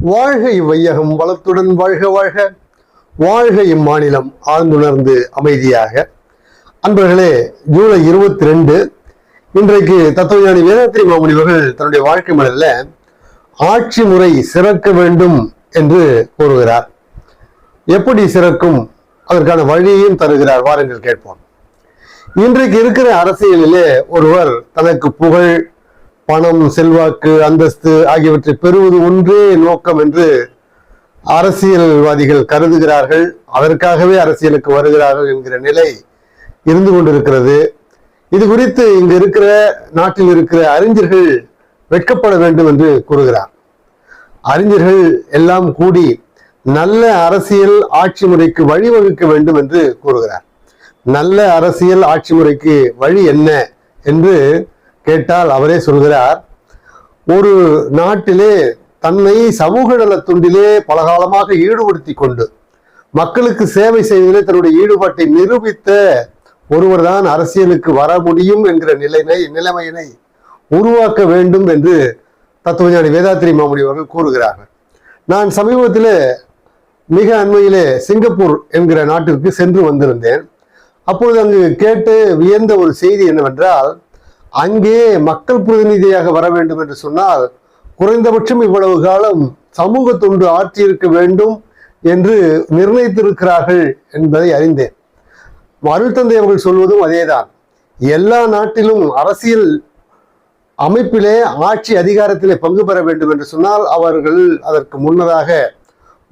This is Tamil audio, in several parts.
வாழ்க இவ்வையகம் வளத்துடன் வாழ்க வாழ்க. வாழ்க இம்மாநிலம் ஆழ்ந்துணர்ந்து அமைதியாக. அன்பர்களே ஜூலை இருபத்தி ரெண்டு இன்றைக்கு தத்துவஞானி வேதாத்திரி மாமுனிவர்கள் தன்னுடைய வாழ்க்கை மலரில் ஆட்சி முறை சிறக்க வேண்டும் என்று கூறுகிறார். எப்படி சிறக்கும்? அதற்கான வழியையும் தருகிறார். வாருங்கள் கேட்போம். இன்றைக்கு இருக்கிற அரசியலிலே ஒருவர் தனக்கு புகழ் பணம் செல்வாக்கு அந்தஸ்து ஆகியவற்றை பெறுவது ஒன்றே நோக்கம் என்று அரசியல்வாதிகள் கருதுகிறார்கள். அதற்காகவே அரசியலுக்கு வருகிறார்கள் என்கிற நிலை இருந்து கொண்டிருக்கிறது. இது குறித்து இங்கு இருக்கிற நாட்டில் இருக்கிற அறிஞர்கள் வெட்கப்பட வேண்டும் என்று கூறுகிறார். அறிஞர்கள் எல்லாம் கூடி நல்ல அரசியல் ஆட்சி முறைக்கு வழிவகுக்க வேண்டும் என்று கூறுகிறார். நல்ல அரசியல் ஆட்சி முறைக்கு வழி என்ன என்று கேட்டால் அவரே சொல்கிறார் ஒரு நாட்டிலே தன்னை சமூக நலத் பலகாலமாக ஈடுபடுத்தி கொண்டு மக்களுக்கு சேவை செய்வதிலே தன்னுடைய ஈடுபாட்டை நிரூபித்த ஒருவர் தான் அரசியலுக்கு வர முடியும் என்கிற நிலைமை நிலைமையினை உருவாக்க வேண்டும் என்று தத்துவஞானி வேதாத்திரி மாமுனி அவர்கள் கூறுகிறார்கள். நான் சமீபத்தில் மிக அண்மையிலே சிங்கப்பூர் என்கிற நாட்டிற்கு சென்று வந்திருந்தேன். அப்பொழுது அங்கு கேட்டு வியந்த ஒரு செய்தி என்னவென்றால் அங்கே மக்கள் பிரதிநிதியாக வர வேண்டும் என்று சொன்னால் குறைந்தபட்சம் இவ்வளவு காலம் சமூக தொண்டு ஆற்றியிருக்க வேண்டும் என்று நிர்ணயித்திருக்கிறார்கள் என்பதை அறிந்தேன். மருத்தந்தை அவர்கள் சொல்வதும் அதேதான். எல்லா நாட்டிலும் அரசியல் அமைப்பிலே ஆட்சி அதிகாரத்திலே பங்கு பெற வேண்டும் என்று சொன்னால் அவர்கள் அதற்கு முன்னதாக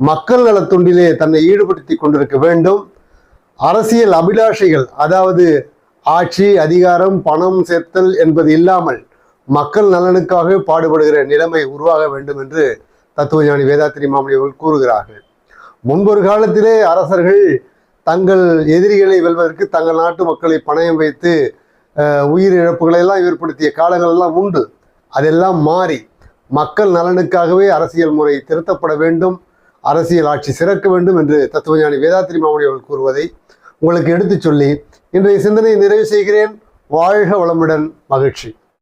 மக்கள் நலத் தொண்டிலே தன்னை ஈடுபடுத்தி கொண்டிருக்க வேண்டும். அரசியல் அபிலாஷைகள் அதாவது ஆட்சி அதிகாரம் பணம் சேர்த்தல் என்பது இல்லாமல் மக்கள் நலனுக்காக பாடுபடுகிற நிலைமை உருவாக வேண்டும் என்று தத்துவஞானி வேதாத்திரி மாமணி அவர்கள் கூறுகிறார்கள். முன்பொரு காலத்திலே அரசர்கள் தங்கள் எதிரிகளை வெல்வதற்கு தங்கள் நாட்டு மக்களை பணயம் வைத்து அஹ், உயிரிழப்புகளை எல்லாம் ஏற்படுத்திய காலங்கள் எல்லாம் உண்டு. அதெல்லாம் மாறி மக்கள் நலனுக்காகவே அரசியல் முறை திருத்தப்பட வேண்டும் அரசியல் ஆட்சி சிறக்க வேண்டும் என்று தத்துவஞானி வேதாத்திரி மாமணி அவர்கள் கூறுவதை உங்களுக்கு எடுத்துச் சொல்லி இன்றைய சிந்தனை நிறைவு செய்கிறேன். வாழ்க வளமுடன் மகிழ்ச்சி.